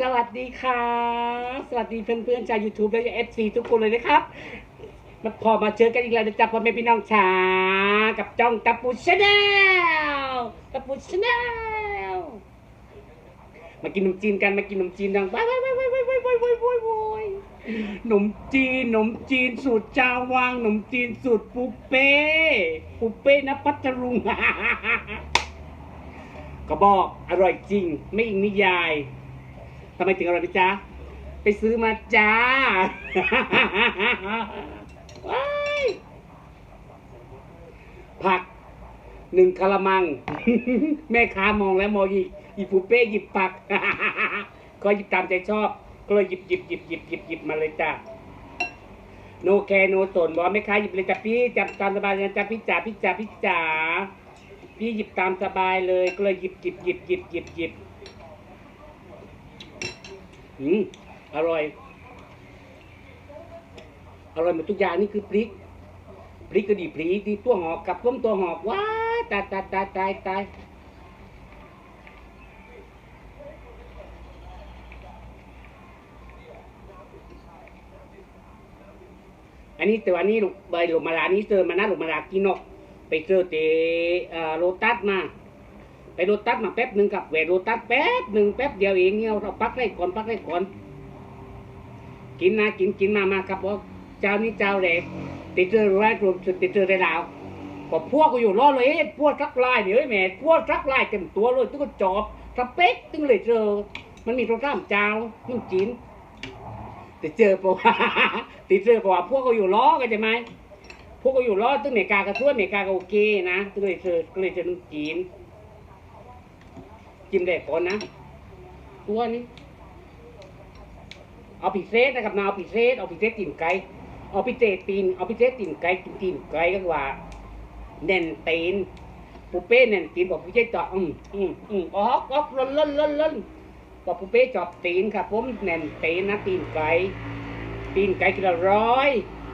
สวัสดีค่ะ สวัสดีเพื่อนๆชาว YouTube และเอฟซีทุกคนเลยนะครับมาพอมาเจอกันอีกแล้วนะจ๊ะพ่อแม่พี่น้องชากับจ้องตะปูชาแนลตะปูชาแนลมากินขนมจีนกันมากินขนมจีนดังว้ายว้ายว้ายว้ายว้ายว้ายว้ายว้ายว้ายขนมจีนขนมจีนสูตรจาวางขนมจีนสูตรปูเป้ปูเป้นะพัทลุงก็บอกอร่อยจริง ไม่อิงนิยาย ทำไมถึงอร่อยนะจ๊ะ ไปซื้อมาจ้าว้ายผักหนึ่งกะละมัง แม่ค้ามองแล้วมองอีกอีปูเป้หยิบผักก็หยิบตามใจชอบ ก็เลยหยิบหยิบหยิบหยิบหยิบหยิบมาเลยจ้าโนแคโนสนบอกว่าแม่ค้าหยิบเลยจ้ะพี่จับตามสบายเลยจ้ะพี่จ๋าพี่จ๋าพี่จ๋าพี่หยิบตามสบายเลย ก็เลยหยิบหยิบหยิบหยิบหยิบหยิบ อืมอร่อย อร่อยหมดทุกอย่างนี่คือพริก พริกก็ดีพริกดีตัวหอกกับต้มตัวหอกว้าตายตายตายตายตายอันนี้แต่วันนี้ลูกใบลูกมาลานี้เจอมานะลูกมาลากินนกไปเจอเตเอ่อโรตัสมา ไปโรตัสมาแป๊บหนึ่งกับแหวนโรตัสแป๊บหนึ่งแป๊บเดียวเองเนี่ยเราปักได้ก่อนปักได้ก่อน กินนะกินกินมามาครับว่าเจ้านี้เจ้าแรกติดเจอร้ายรวมติดเจอได้ดาวก็พวกก็อยู่รอดเลยเอ้พวกรักลายเดี๋ยวไอ้แม่พวกรักลายเต็มตัวเลยตึ้งก็จอบสเปกตึ้งเลยเจอ มันมีโปรแกรมเจ้านุ่งจีนติดเจอเพราะว่าติดเจอเพราะว่าพวกก็อยู่ล้อกันใช่ไหมพวกก็อยู่ล้อตึ้งเมกาก็ทั่วอเมกาก็โอเคนะตึ้งเลยเจอก็เลยเจอนุ่งจีน จิ้มแดกก่อนนะ ตัวนี้ เอาพิเศษนะครับนะเอาพิเศษ เอาพิเศษตีนไก่ เอาพิเศษตีน เอาพิเศษตีนไก่กินตีนไก่ก็ว่าแน่นตีนปูเป้แน่นตีนบอกพิเศษจออืมอืมอืมออกออกล้นล้นล้นล้นบอกปูเป้จอบตีนครับผมแน่นตีนนะตีนไก่ตีนไก่กิโลร้อย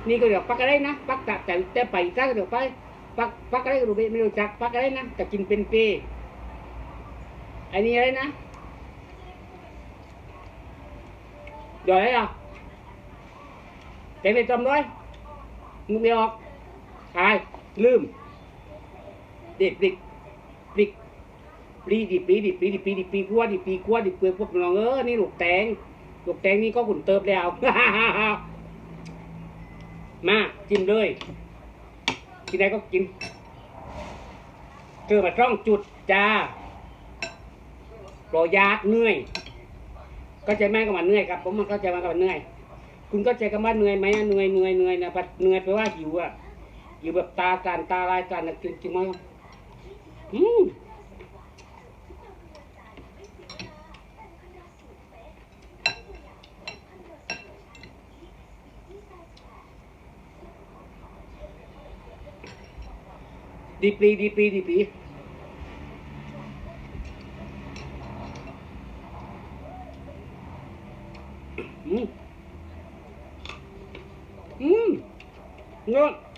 นี่ก็เดี๋ยวปักอะไรนะปักแต่แต่แต่ไปจ้าก็เดี๋ยวไปปักปักอะไรก็รู้ไม่รู้จักปักอะไรนะแต่กินเป็นเป้ อันนี้อะไรนะหยอดอะไรอะเต็มเลยจำด้วยมึงไม่ออกตายลืมเด็ดปลิกปลิกปลีดิปลีดิปลีดิปลีดิปลีกัวดิปลีกัวดิเปลือพวกน้องเออนี่หลูกแตงหลูกแตงนี่ก็ขุนเติบแล้ว มาจิ้มเลยกินได้ก็กินเจอมาช่องจุดจ้า รอยากเหนื่อยก็ใจแม่กับมันเหนื่อยครับ ผมมันเข้าใจมันกับมันเหนื่อย คุณก็ใจกับมันเหนื่อยไหมเหนื่อยเหนื่อยเหนื่อยนะปัดเหนื่อยแปลว่าหิวอะหิวแบบตาการตาลายการนะจริงจริงมั้ยอืมดีปรีดีปรีดีปรี Mm. Mm. Yeah.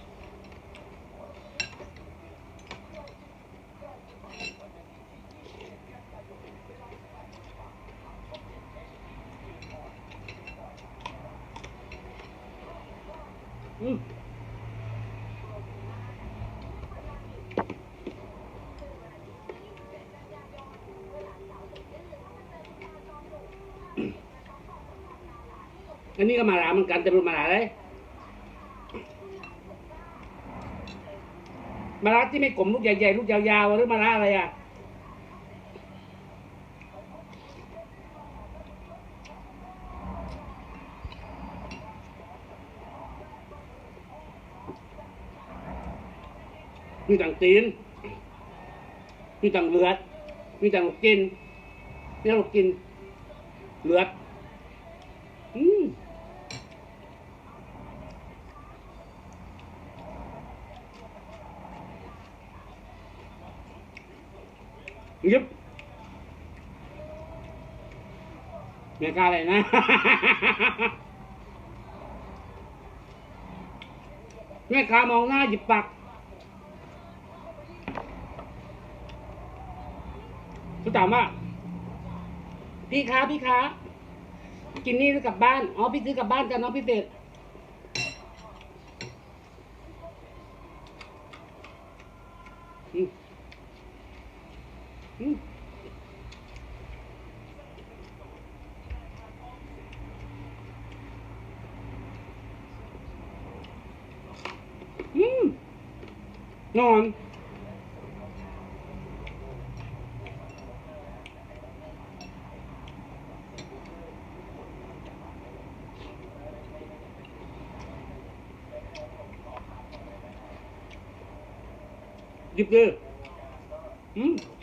อันนี้ก็มาลาเหมือนกันแต่เป็นมาลาเลยมาลาที่ไม่กลมลูกใหญ่ๆลูกยาวๆหรือมาลาอะไรอะมีต่างตีนมีต่างเลือดมีต่างลูกกินนี่ลูกกิน เลือด อืม ยึบไม่กล้าเลยนะ แม่ค้ามองหน้าหยิบปากเขาถามว่า พี่คะพี่คะกินนี่หรือกลับบ้าน อ๋อ พี่ซื้อกลับบ้านจ้ะน้องพิเศษ หยิบเล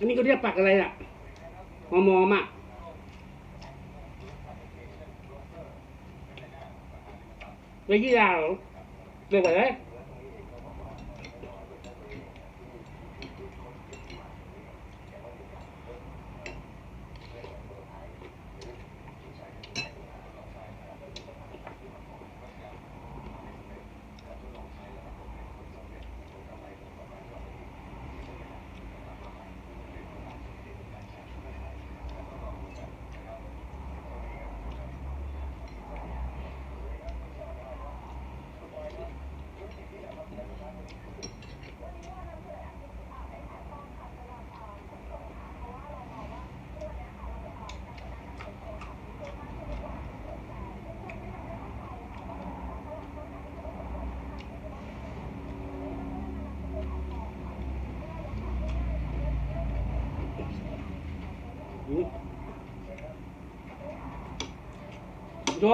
อันนี้ก็เรียกปักอะไรอะมอมอมอะไม่ยี่ยาวเรียกว่าอะไรอืมโด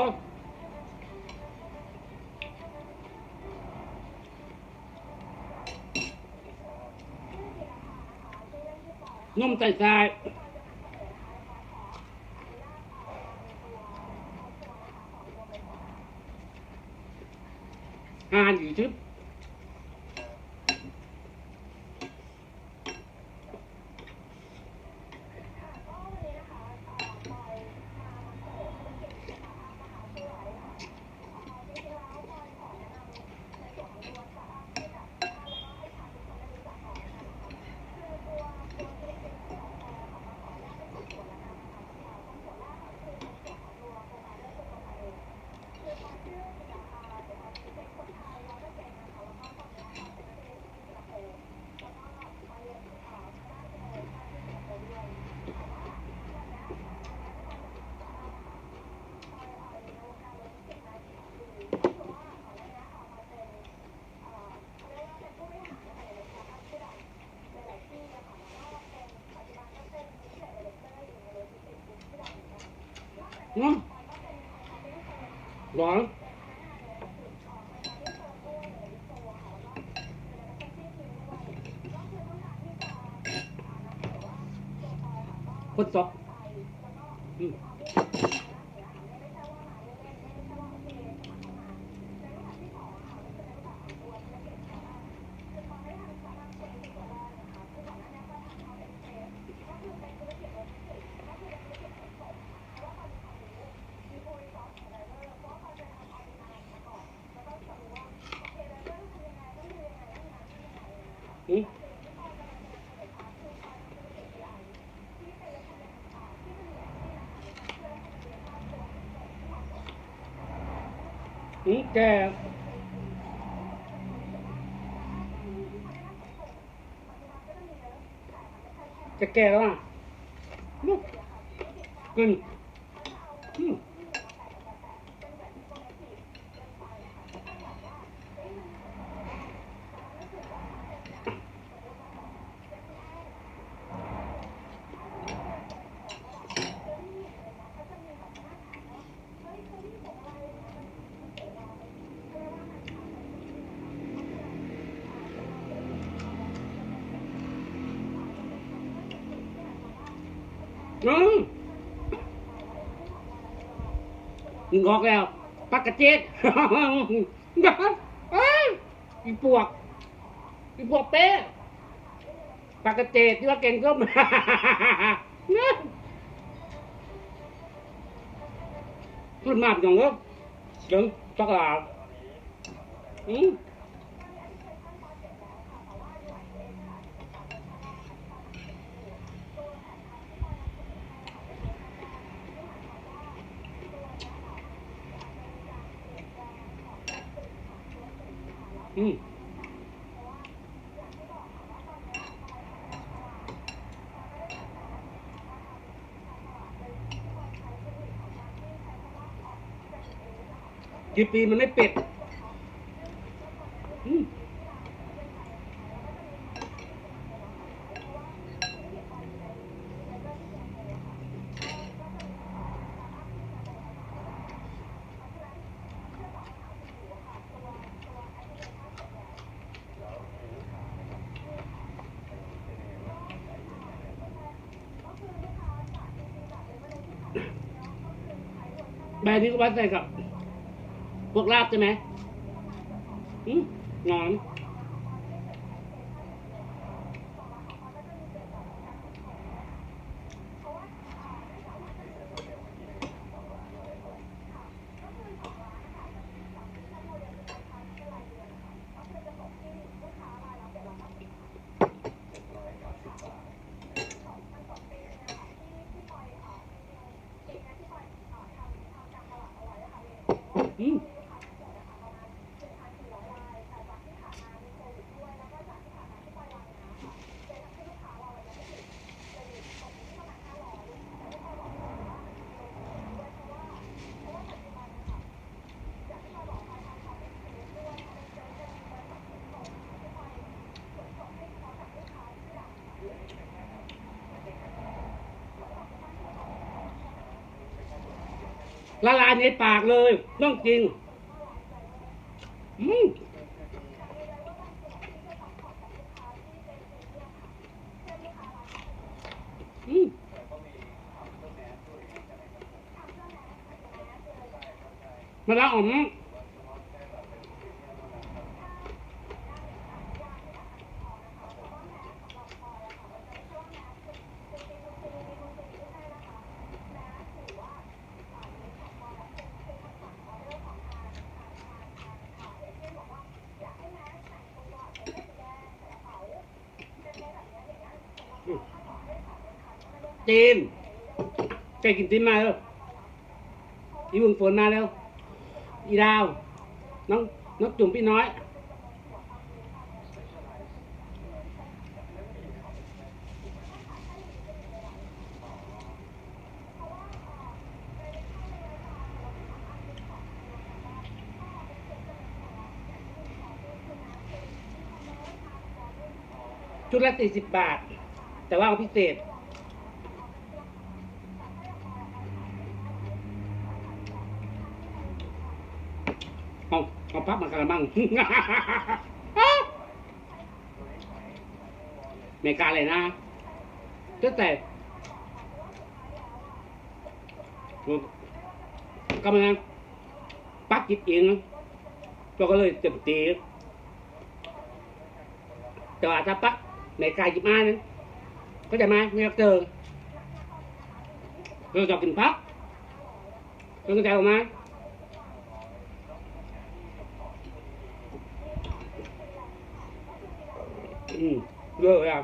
นมใส่ทร อืมร้อนพดซอกอืม อืมอืมแกจะแก่แล้วอะลูกกิน มงอกแล้ว ปักกระเจ็ดอีปวก อีปวกเป๊ะปักกระเจ็ดที่ว่าเก่งส้มขึ้นมาเป็นอย่างเงี้ยดึงจักรลาอืมอืม กี่ปีมันไม่เป็ดอืมแบบนี้ก็วัดใส่กับ พวกลาบใช่ไหมอืมหนอนอืม ละลายในปากเลยต้องจริงอืมอืมมาแล้วอ๋อม จีนแกกินจีนมาแล้วอีบุญฝนมาแล้ว อีดาว น้องน้องจุ่มพี่น้อย ชุดละสี่สิบบาท แต่ว่าเอาพิเศษ เอาเอาพับ มากระมังไม่กาเลยนะก็แต่ก็มันปักจิตเองนะเราก็เลยเต็มตีแต่ว่าถ้าปักในกายจิบมานั้นก็จะมาไม่อยากเจอเราจะกินพักเราก็จะออกมา อืมเย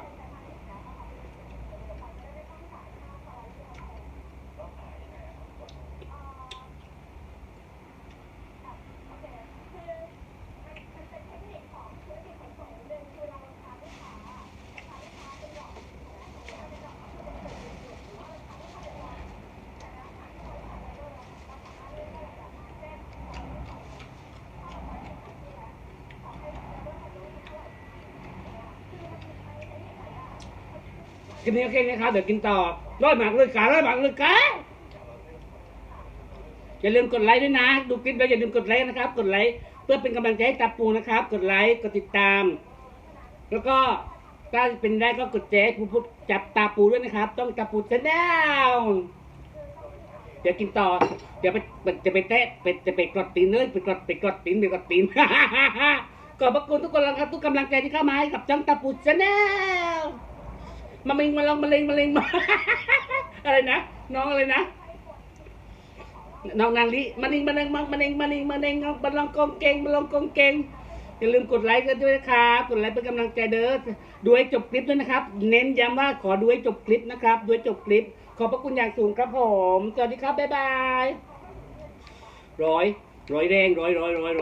กินนี้โอเคนะครับเดี๋ยวกินต่อร้อยหมากเลยการ้อยหมากเลยกาอย่าลืมกดไลค์ด้วยนะ ดูคลิปแล้วอย่าลืมกดไลค์นะครับ กดไลค์เพื่อเป็นกำลังใจให้ตาปูนะครับ กดไลค์กดติดตาม แล้วก็ถ้าเป็นได้ก็กดแชร์ให้ผู้พูดจับตาปูด้วยนะครับ ต้องตาปูชแนลเดี๋ยวกินต่อ เดี๋ยวไปจะไปแตะไปจะไปกดตีนเลยไปกดไปกดตีนไปกดตีนขอบพระคุณทุกคนแล้วครับทุกกำลังใจที่เข้ามาให้กับจ้องตาปูชแนล มาเมงมาลองมาเลงมาเลงมา อะไรนะน้องอะไรนะน้องนางลิมานิงมาเนงมาเนงมาเนงมาเนงมาลองกองเกงมาลองกองเกงอย่าลืมกดไลค์กันด้วยนะครับกดไลค์เป็นกำลังใจเด้อดูให้จบคลิปด้วยนะครับ เน้นย้ำว่าขอดูให้จบคลิปนะครับดูให้จบคลิป ขอบพระคุณอย่างสูงครับผมสวัสดีครับบ๊ายบายร้อยร้อยแรงร้อยร้อยร้อย